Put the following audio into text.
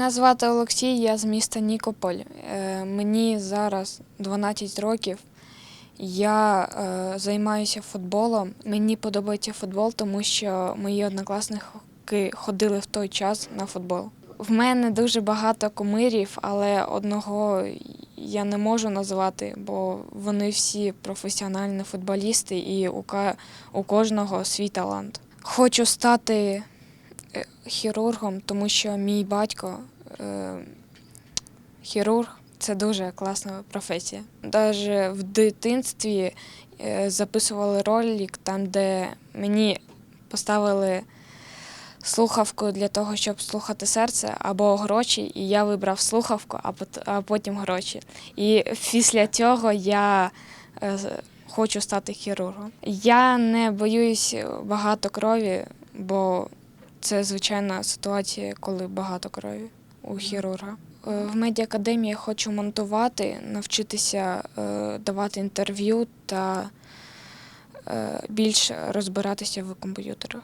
Мене звати Олексій, я з міста Нікополь. Е, Мені зараз 12 років. Я е, займаюся футболом. Мені подобається футбол, тому що мої однокласники ходили в той час на футбол. В мене дуже багато кумирів, але одного я не можу назвати, бо вони всі професіональні футболісти і у, кожного свій талант. Хочу стати хірургом, тому що мій батько е, хірург це дуже класна професія. Навіть в дитинстві е, записували ролик там, де мені поставили слухавку для того, щоб слухати серце або гроші, і я вибрав слухавку, а потім гроші. І після цього я е, хочу стати хірургом. Я не боюсь багато крові, бо це звичайна ситуація, коли багато крові у хірурга. Е, В медіакадемії хочу монтувати, навчитися е, давати інтерв'ю та е, більше розбиратися в комп'ютерах.